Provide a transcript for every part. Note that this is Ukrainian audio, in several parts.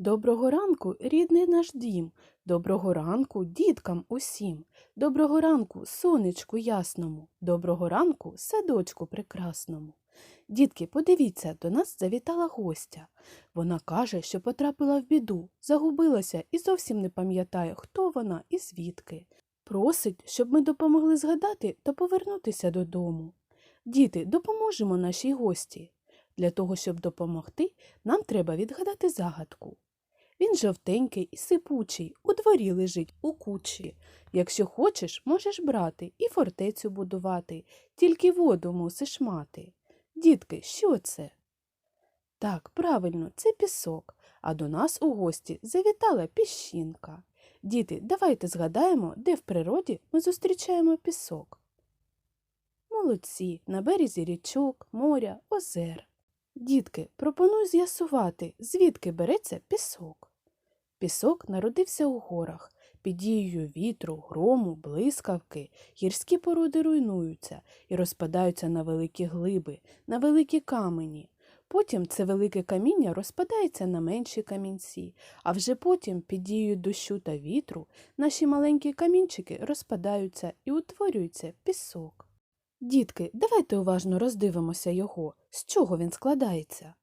Доброго ранку, рідний наш дім, доброго ранку діткам усім, доброго ранку сонечку ясному, доброго ранку садочку прекрасному. Дітки, подивіться, до нас завітала гостя. Вона каже, що потрапила в біду, загубилася і зовсім не пам'ятає, хто вона і звідки. Просить, щоб ми допомогли згадати та повернутися додому. Діти, допоможемо нашій гості. Для того, щоб допомогти, нам треба відгадати загадку. Він жовтенький і сипучий, у дворі лежить у кучі. Якщо хочеш, можеш брати і фортецю будувати, тільки воду мусиш мати. Дітки, що це? Так, правильно, це пісок, а до нас у гості завітала піщинка. Діти, давайте згадаємо, де в природі ми зустрічаємо пісок. Молодці, на березі річок, моря, озер. Дітки, пропоную з'ясувати, звідки береться пісок. Пісок народився у горах. Під дією вітру, грому, блискавки, гірські породи руйнуються і розпадаються на великі глиби, на великі камені. Потім це велике каміння розпадається на менші камінці, а вже потім, під дією дощу та вітру, наші маленькі камінчики розпадаються і утворюється пісок. Дітки, давайте уважно роздивимося його, з чого він складається.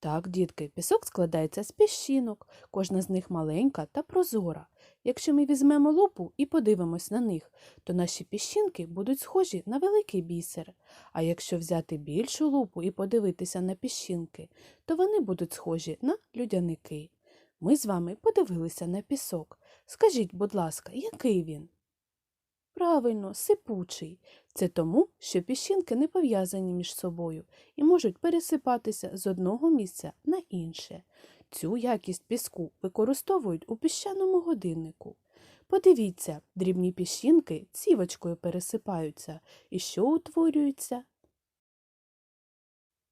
Так, дітки, пісок складається з піщинок, кожна з них маленька та прозора. Якщо ми візьмемо лупу і подивимось на них, то наші піщинки будуть схожі на великий бісер. А якщо взяти більшу лупу і подивитися на піщинки, то вони будуть схожі на людяники. Ми з вами подивилися на пісок. Скажіть, будь ласка, який він? Правильно, сипучий. Це тому, що піщинки не пов'язані між собою і можуть пересипатися з одного місця на інше. Цю якість піску використовують у піщаному годиннику. Подивіться, дрібні піщинки цівочкою пересипаються. І що утворюється?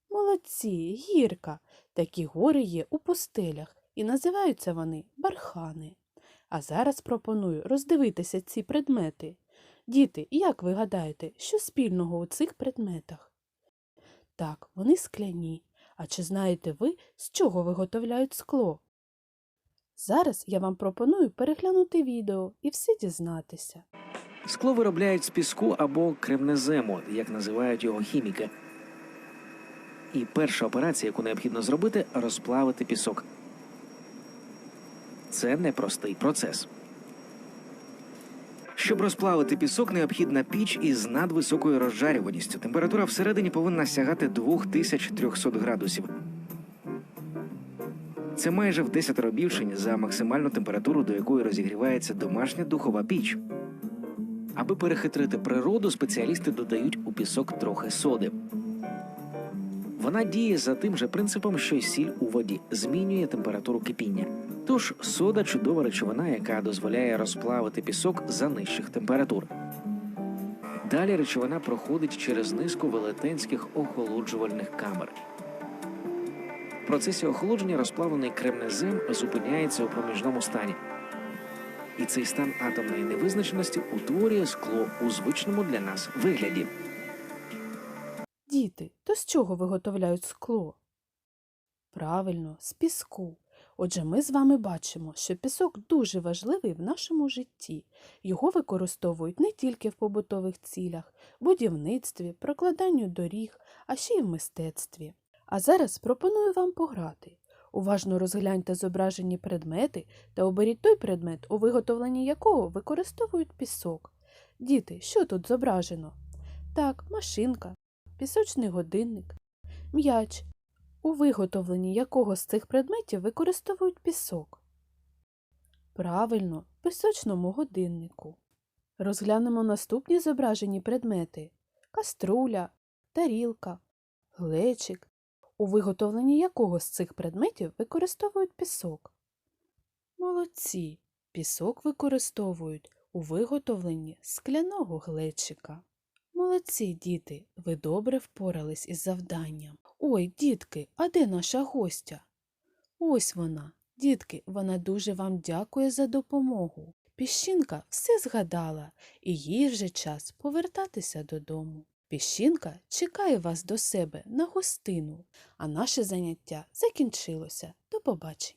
Молодці, гірка. Такі гори є у пустелях, і називаються вони бархани. А зараз пропоную роздивитися ці предмети. Діти, як ви гадаєте, що спільного у цих предметах? Так, вони скляні. А чи знаєте ви, з чого виготовляють скло? Зараз я вам пропоную переглянути відео і все дізнатися. Скло виробляють з піску або кремнезему, як називають його хіміки. І перша операція, яку необхідно зробити, розплавити пісок. Це непростий процес. Щоб розплавити пісок, необхідна піч із надвисокою розжарюваністю. Температура всередині повинна сягати 2300 градусів. Це майже в 10 більше за максимальну температуру, до якої розігрівається домашня духова піч. Аби перехитрити природу, спеціалісти додають у пісок трохи соди. Вона діє за тим же принципом, що й сіль у воді, змінює температуру кипіння. Тож сода чудова речовина, яка дозволяє розплавити пісок за нижчих температур. Далі речовина проходить через низку велетенських охолоджувальних камер. В процесі охолодження розплавлений кремнезем зупиняється у проміжному стані. І цей стан атомної невизначеності утворює скло у звичному для нас вигляді. Діти, то з чого виготовляють скло? Правильно, з піску. Отже, ми з вами бачимо, що пісок дуже важливий в нашому житті. Його використовують не тільки в побутових цілях, будівництві, прокладанню доріг, а ще й в мистецтві. А зараз пропоную вам пограти. Уважно розгляньте зображені предмети та оберіть той предмет, у виготовленні якого використовують пісок. Діти, що тут зображено? Так, машинка, пісочний годинник, м'яч, у виготовленні якого з цих предметів використовують пісок. Правильно, пісочному годиннику. Розглянемо наступні зображені предмети каструля, тарілка, глечик, у виготовленні якого з цих предметів використовують пісок. Молодці. Пісок використовують у виготовленні скляного глечика. Молодці, діти, ви добре впорались із завданням. Ой, дітки, а де наша гостя? Ось вона. Дітки, вона дуже вам дякує за допомогу. Піщинка все згадала, і їй вже час повертатися додому. Піщинка чекає вас до себе на гостину, а наше заняття закінчилося. До побачення.